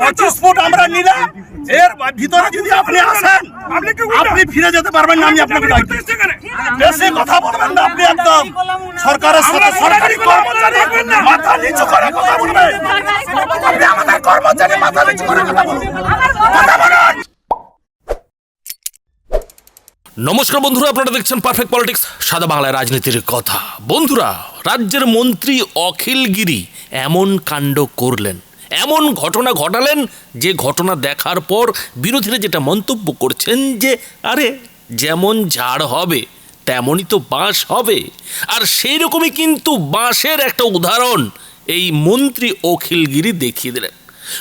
পঁচিশ ফুট আমরা নিলাম। এর ভিতরে যদি আপনি আসেন, আপনি ফিরে যেতে পারবেন না, আমি আপনাকে বেশি কথা বলবেন না আপনি একদম। সরকারের সাথে সরকারি কর্মচারী মাথা নিচু করে কথা বলবেন আপনি আমাদের কর্মচারী, মাথা নিচু করে কথা বলুন। নমস্কার বন্ধুরা, আপনারা দেখছেন পারফেক্ট পলিটিক্স সাদা বাংলায় রাজনীতির কথা। বন্ধুরা, রাজ্যের মন্ত্রী অখিল গিরি এমন কাণ্ড করলেন। এমন ঘটনা ঘটালেন যে ঘটনা দেখার পর বিরোধীরা যেটা মন্তব্য করছেন যে, আরে, যেমন ঝাড় হবে, তেমনই তো বাঁশ হবে। আর সেই রকমই কিন্তু বাঁশের একটা উদাহরণ এই মন্ত্রী অখিলগিরি দেখিয়ে দিলেন।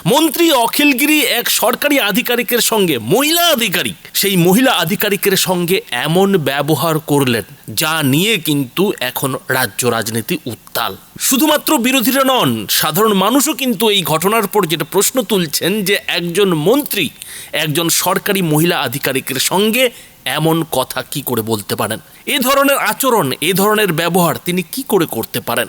মন্ত্রী অখিলগিরি এক সরকারি আধিকারিকের সঙ্গে, মহিলা আধিকারিক, সেই মহিলা আধিকারিকের সঙ্গে এমন ব্যবহার করলেন, যা নিয়ে কিন্তু এখন রাজ্য রাজনীতি উত্তাল। শুধুমাত্র বিরোধীরা নন, সাধারণ মানুষও কিন্তু এই ঘটনার পর যেটা প্রশ্ন তুলছেন যে একজন মন্ত্রী, একজন সরকারি মহিলা আধিকারিকের সঙ্গে এমন কথা কি করে বলতে পারেন? এ ধরনের আচরণ, এ ধরনের ব্যবহার তিনি কি করে করতে পারেন?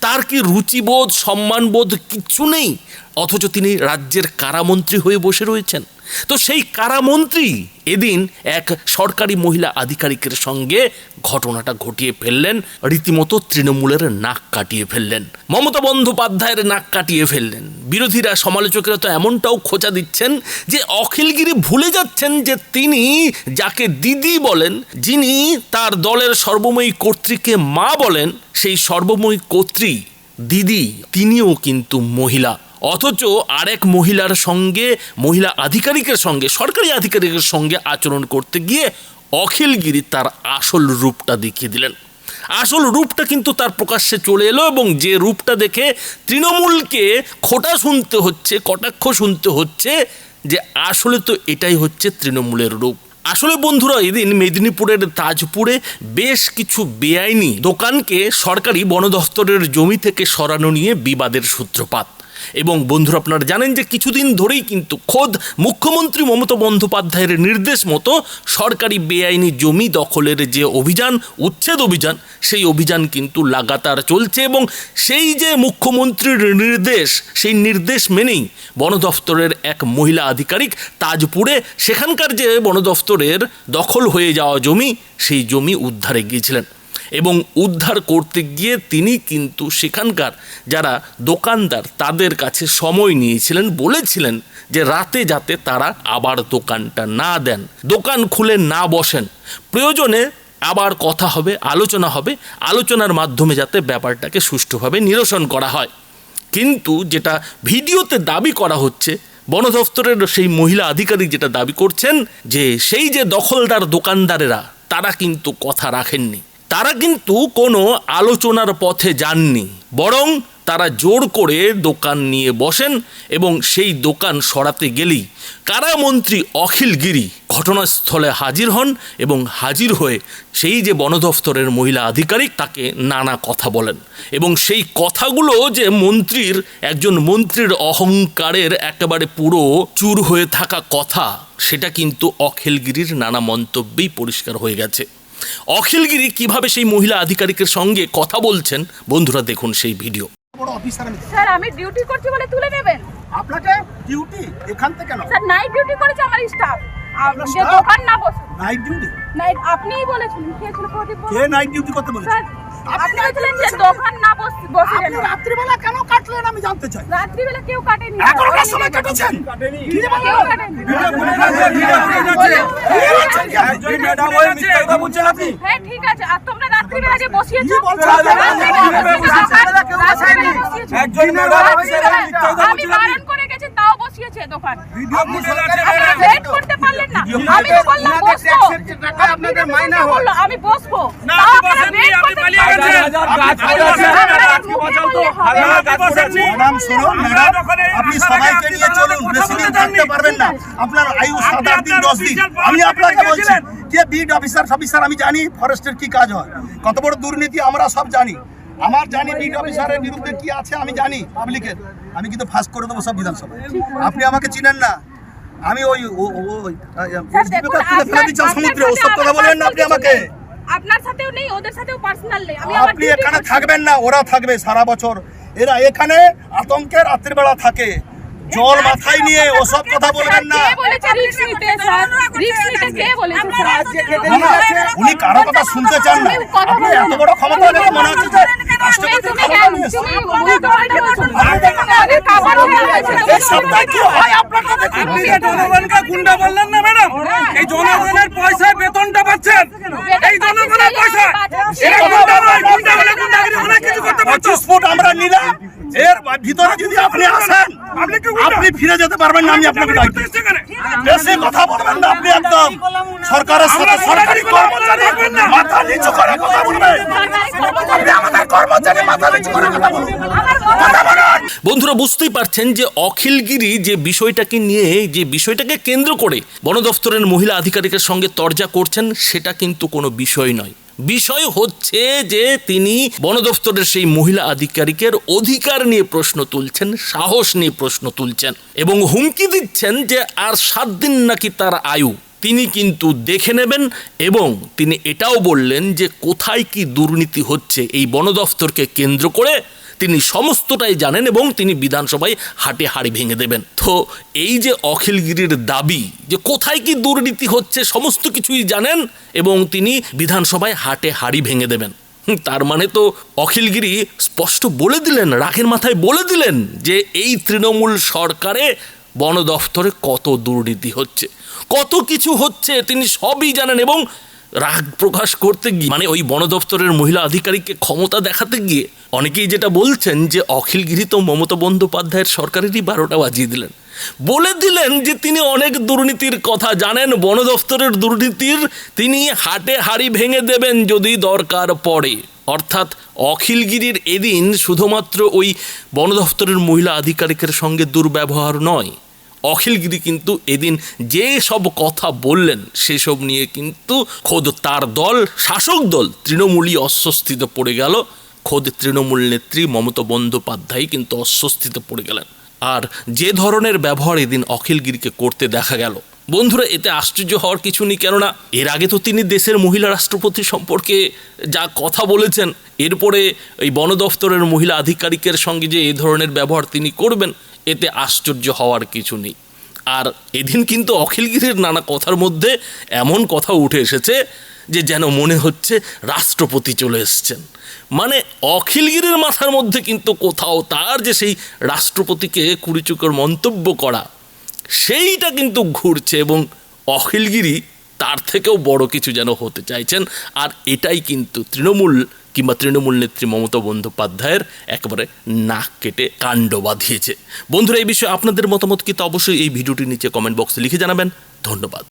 তার কি রুচিবোধ, সম্মানবোধ কিচ্ছু নেই? অথচ তিনি রাজ্যের কারামন্ত্রী হয়ে বসে রয়েছেন। তো সেই কারামন্ত্রী এদিন এক সরকারি মহিলা আধিকারিকের সঙ্গে ঘটনাটা ঘটিয়ে ফেললেন, রীতিমতো তৃণমূলের নাক কাটিয়ে ফেললেন, মমতা বন্দ্যোপাধ্যায়ের নাক কাটিয়ে ফেললেন। বিরোধীরা, সমালোচকেরা তো এমনটাও খোঁচা দিচ্ছেন যে অখিলগিরি ভুলে যাচ্ছেন যে তিনি যাকে দিদি বলেন, যিনি তার দলের সর্বময়ী কর্ত্রীকে মা বলেন, সেই সর্বময়ী কর্ত্রী দিদি, তিনিও কিন্তু মহিলা। অথচ আরেক মহিলার সঙ্গে, মহিলা আধিকারিকের সঙ্গে, সরকারি আধিকারিকের সঙ্গে আচরণ করতে গিয়ে অখিলগিরি তার আসল রূপটা দেখিয়ে দিলেন। আসল রূপটা কিন্তু তার প্রকাশ্যে চলে এলো এবং যে রূপটা দেখে তৃণমূলকে খোটা শুনতে হচ্ছে, কটাক্ষ শুনতে হচ্ছে যে আসলে তো এটাই হচ্ছে তৃণমূলের রূপ। আসলে বন্ধুরা, এদিন মেদিনীপুরের তাজপুরে বেশ কিছু বেআইনি দোকানকে সরকারি বন দফতরের জমি থেকে সরানো নিয়ে বিবাদের সূত্রপাত। এবং বন্ধুরা, আপনারা জানেন যে কিছুদিন ধরেই কিন্তু খোদ মুখ্যমন্ত্রী মমতা বন্দ্যোপাধ্যায়ের নির্দেশ মতো সরকারি বেআইনি জমি দখলের যে অভিযান, উচ্ছেদ অভিযান, সেই অভিযান কিন্তু লাগাতার চলছে এবং সেই যে মুখ্যমন্ত্রীর নির্দেশ, সেই নির্দেশ মেনেই বন দফতরের এক মহিলা আধিকারিক তাজপুরে সেখানকার যে বন দফতরের দখল হয়ে যাওয়া জমি, সেই জমি উদ্ধারে গিয়েছিলেন। এবং উদ্ধার করতে গিয়ে তিনি কিন্তু সেখানকার যারা দোকানদার, তাদের কাছে সময় নিয়েছিলেন, বলেছিলেন যে রাতে যাতে তারা আবার দোকানটা না দেন। দোকান খুলে না বসেন। প্রয়োজনে আবার কথা হবে, আলোচনা হবে। আলোচনার মাধ্যমে যাতে ব্যাপারটাকে সুষ্ঠুভাবে নিরসন করা হয়। কিন্তু যেটা ভিডিওতে দাবি করা হচ্ছে বন দফতরের সেই মহিলা আধিকারিক যেটা দাবি করছেন যে, সেই যে দখলদার দোকানদারেরা, তারা কিন্তু কথা রাখেননি। তারা কিন্তু কোনো আলোচনার পথে যাননি, বরং তারা জোর করে দোকান নিয়ে বসেন এবং সেই দোকান সরাতে গেলেই কারামন্ত্রী অখিল গিরি ঘটনাস্থলে হাজির হন এবং হাজির হয়ে সেই যে বন দফতরের মহিলা আধিকারিক তাকে নানা কথা বলেন এবং সেই কথাগুলো যে মন্ত্রীর, একজন মন্ত্রীর অহংকারের একেবারে পুরো চুর হয়ে থাকা কথা, সেটা কিন্তু অখিলগিরির নানা মন্তব্যেই পরিষ্কার হয়ে গেছে। অখিলগিরি কীভাবে সেই মহিলা আধিকারিকের সঙ্গে কথা বলছেন? বন্ধুরা দেখুন সেই ভিডিও। স্যার আমি ডিউটি করছি বলে তুলে নেবেন? আপনাকে ডিউটি এখান থেকে না স্যার নাইট ডিউটি করেছে আমার স্টাফ যে দোকান না বসে। নাইট ডিউটি নাইট আপনিই বলেছেন কে ছিল প্রদীপ কে নাইট ডিউটি করতে বলেছে? স্যার আপনি বলেছিলেন যে দোকান না বস রাত্রিবেলা কেন কাটলেন আমি জানতে চাই। রাত্রিবেলা কেউ কাটেনি। এগারোটার সময় কেটেছেন? কি যে কেউ বলেন? কাটেনি একজন ম্যাডাম ওই মিথ্যা কথা বলছেন আপনি হ্যাঁ ঠিক আছে। আর তোমরা রাত্রিবেলা যে বসিয়েছো কি বলছো? রাত্রিবেলা কেউ বসায়নি। একজন ম্যাডাম রাত্রিবেলা আমি বারণ করে গেছি তাও বসিয়েছে দোকান। আপনারা wait না আমি তো বললাম বসবো। আপনাদের মাইনা হলো আমি বসবো। তাও আপনারা wait করতে ম্যাডাম শুনুন ম্যাডাম আপনি সবাইকে নিয়ে চলুন বেশি দিন থাকতে পারবেন না। আপনার আয়ু সাত আট দিন দশ দিন। আমি আপনাকে বলছি যে বিড অফিসার অফিসার আমি জানি ফরেস্টের কি কাজ হয়। কত বড় দুর্নীতি আমরা সব জানি। আমার জানি বিড অফিসারের বিরুদ্ধে কি আছে আমি জানি পাবলিকের আমি কিন্তু ফাঁস করে দেবো সব বিধানসভায়। আপনি আমাকে চিনেন না। আমি ওই ও- ও- ওই সমুদ্রে ওসব কথা বলেন না আপনি আমাকে। আপনার সাথেও নেই ওদের সাথেও পার্সোনাল নেই। আমি আপনি এখানে থাকবেন না ওরা থাকবে সারা বছর। এরা এখানে আতঙ্কে রাত্রিবেলা থাকে। জল মাথায় নিয়ে ওসব কথা বলবেন না। উনি কারও কথা শুনতে চান না। আপনি এত বড় ক্ষমতা দেখে মনে হচ্ছে গুন্ডা বললেন না ম্যাডাম? এই জনগণের পয়সায় বেতনটা পাচ্ছেন। এই জনগণের পয়সা আমরা নিলাম। এর ভিতরে যদি আপনি আসেন আপনি ফিরে যেতে পারবেন না আমি আপনাকে দিচ্ছি। বেশি কথা বলবেন না আপনি একদম। সরকারের সাথে সরকারি কর্মচারী মাথা নিচু করে কথা বলবেন। কর্মচারী মাথা নিচু করে কথা বলুন। কথা বলুন। বন্ধুরা বুঝতেই পারছেন যে অখিলগিরি যে বিষয়টাকে নিয়ে যে বিষয়টাকে কেন্দ্র করে বন দফতরের মহিলা আধিকারিকের সঙ্গে তর্জা করছেন সেটা কিন্তু কোনো বিষয় নয়। বিষয় হচ্ছে যে তিনি বন দফতরের সেই মহিলা আধিকারিকের অধিকার নিয়ে প্রশ্ন তুলছেন সাহস নিয়ে প্রশ্ন তুলছেন এবং হুমকি দিচ্ছেন যে আর সাত দিন নাকি তার আয়ু। তিনি কিন্তু দেখে নেবেন এবং তিনি এটাও বললেন যে কোথায় কি দুর্নীতি হচ্ছে, এই বন দফতরকে কেন্দ্র করে তিনি সমস্তটাই জানেন এবং তিনি বিধানসভায় হাটে হাড়ি ভেঙে দেবেন। তো এই যে অখিলগিরির দাবি যে কোথায় কি দুর্নীতি হচ্ছে, সমস্ত কিছুই জানেন এবং তিনি বিধানসভায় হাটে হাড়ি ভেঙে দেবেন। তার মানে তো অখিলগিরি স্পষ্ট বলে দিলেন, রাখের মাথায় বলে দিলেন যে এই তৃণমূল সরকারে বন দফতরে কত দুর্নীতি হচ্ছে। কত কিছু হচ্ছে তিনি সবই জানেন এবং রাগ প্রকাশ করতে গিয়ে মানে ওই বন দপ্তরের মহিলা আধিকারিককে ক্ষমতা দেখাতে গিয়ে অনেকেই যেটা বলছেন যে অখিলগিরি তো মমতা বন্দ্যোপাধ্যায়ের সরকারেরই বারোটা বাজিয়ে দিলেন। বলে দিলেন যে তিনি অনেক দুর্নীতির কথা জানেন, বন দপ্তরের দুর্নীতির তিনি হাটে হাড়ি ভেঙে দেবেন যদি দরকার পড়ে। অর্থাৎ অখিলগিরির এদিন শুধুমাত্র ওই বন দপ্তরের মহিলা আধিকারিকের সঙ্গে দুর্ব্যবহার নয় অখিলগিরি কিন্তু এদিন যে সব কথা বললেন, সেসব নিয়ে কিন্তু খোদ তার দল, শাসক দল তৃণমূলই অস্বস্তিতে পড়ে গেল। খোদ তৃণমূল নেত্রী মমতা বন্দ্যোপাধ্যায় কিন্তু অস্বস্তিতে পড়ে গেলেন। আর যে ধরনের ব্যবহার এদিন অখিলগিরিকে করতে দেখা গেল। বন্ধুরা, এতে আশ্চর্য হওয়ার কিছু নেই, কেননা এর আগে তো তিনি দেশের মহিলা রাষ্ট্রপতি সম্পর্কে যা কথা বলেছেন, এরপরে এই বন দফতরের মহিলা আধিকারিকের সঙ্গে যে এ ধরনের ব্যবহার তিনি করবেন এতে আশ্চর্য হওয়ার কিছু নেই। আর এদিন কিন্তু অখিলগিরির নানা কথার মধ্যে এমন কথা উঠে এসেছে যে যেন মনে হচ্ছে রাষ্ট্রপতি চলে এসছেন। মানে অখিলগিরির মাথার মধ্যে কিন্তু কোথাও তার যে সেই রাষ্ট্রপতিকে কুড়িচুকর মন্তব্য করা, সেইটা কিন্তু ঘুরছে এবং অখিলগিরি তার থেকেও বড় কিছু যেন হতে চাইছেন। আর এটাই কিন্তু তৃণমূল কিংবা তৃণমূল নেত্রী মমতা বন্দ্যোপাধ্যায়ের একেবারে নাক কেটে কাণ্ড বাঁধিয়েছে। বন্ধুরা, এই বিষয়ে আপনাদের মতামত কিন্তু অবশ্যই এই ভিডিওটির নিচে কমেন্ট বক্সে লিখে জানাবেন। ধন্যবাদ।